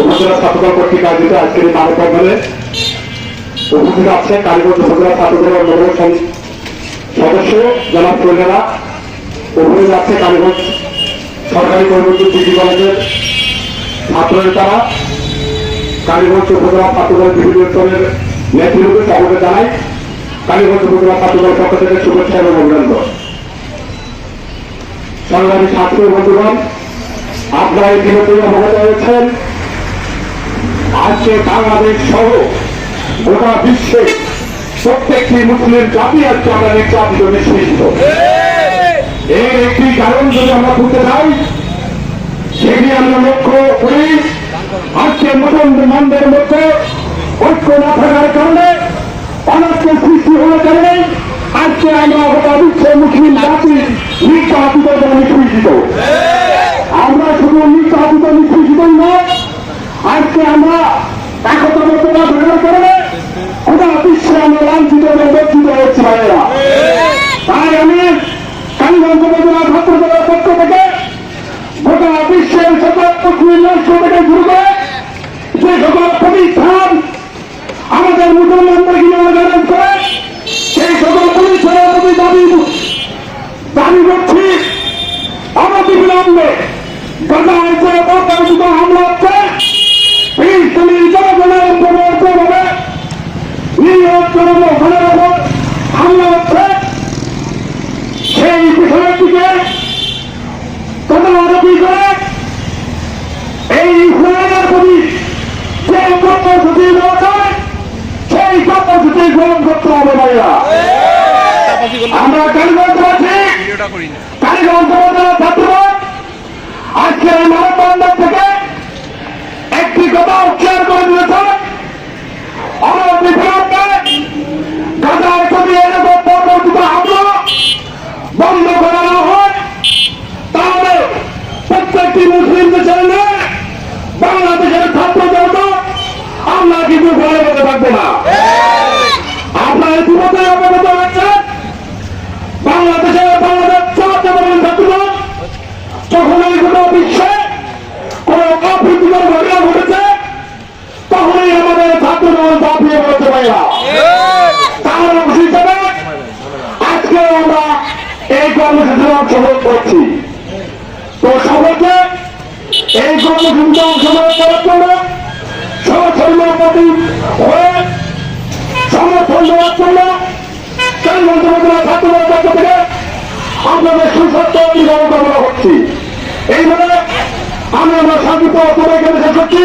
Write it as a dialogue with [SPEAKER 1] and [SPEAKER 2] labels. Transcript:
[SPEAKER 1] উপজেলা ছাত্রদল কর্তৃক আয়োজিত আজকের এই মানব বন্ধনে উপস্থিত আছে কালীগঞ্জ উপজেলা ছাত্রদলের ছাত্র নেতারা। কালীগঞ্জ উপজেলা ছাত্রদল বিভিন্ন স্তরের হয়েছেন আজকে বাংলাদেশ সহ গোটা বিশ্বে প্রত্যেকটি মুসলিম জাতি আজকে আমরা নির্যাতিত নিষ্পেষিত এর একটি কারণ যদি আমরা খুঁজতে চাই সেটি আমরা লক্ষ্য করি, আজকে মুসলমানদের মধ্যে ঐক্য না থাকার কারণে অনৈক্য সৃষ্টি হওয়ার কারণে আজকে আমরা গোটা বিশ্বে মুসলিম জাতি নির্যাতিত এবং নিষ্পেষিত আমরা শুধু নির্যাতিত নিষ্পেষিতই নয় আজকে আমরা একতাবদ্ধ না থাকার কারণে গোটা বিশ্বে আমরা লাঞ্ছিত এবং বঞ্চিত হচ্ছি ভাইয়েরা। তাই আমি কালীগঞ্জ উপজেলা ছাত্র পক্ষ থেকে গোটা বিশ্বের সকল মুসলিম রাষ্ট্র থেকে শুরু করে যে সকল প্রতিষ্ঠান আমাদের মুসলমানদের কিনে অর্গানাইজ করে, সেই সকল প্রতিষ্ঠানের প্রতি দাবি দাবি করছি। অনতি বিলম্বে গাজায় যে অপ্রকাশিত হামলা হচ্ছে। ফিলিস্তিনি জনগণের উপর হবে নিরীহ জনগণের উপর হামলা হচ্ছে সেই বিষয়টিকে তদারকি করে এই ইসরায়েলের প্রতি যে কর্মসূচি রয়েছে সেই কর্মসূচি গ্রহণ করতে হবে ভাইয়া আমরা কালীগঞ্জ আছি
[SPEAKER 2] ভিডিওটা করি না
[SPEAKER 1] কালীগঞ্জ উপজেলা ছাত্র আজকে এই মানববন্ধন থেকে একটি কথা উচ্চার করে দিয়েছে অনতি বিলম্বে গাজায় যদি এরকম পরবর্তীতে হামলা বন্ধ করা না হয় তাহলে প্রত্যেকটি মুসলিম দেশের নয় বাংলাদেশের ছাত্র জনতা আমরা কিন্তু ঘরে বসে থাকব না আপনারা ইতিমধ্যে অবগত হয়েছেন বাংলাদেশের বাংলাদেশ জাতীয়তাবাদী ছাত্র যখন এই গোটা বিশ্বে কোন অপ্রীতিকর ঘটনা ঘটেছে তখনই আমাদের ঝাঁপিয়ে পড়েছে ভাইয়া তার অংশ আজকে আমরা এই কর্মসূচিতে অংশগ্রহণ করছি। তো সকলকে এই কর্মসূচিতে অংশগ্রহণ করার জন্য সমর্থনের করছি। এইভাবে আমি আমার শান্তিপূর্ণ সবাইকে শেষ করছি।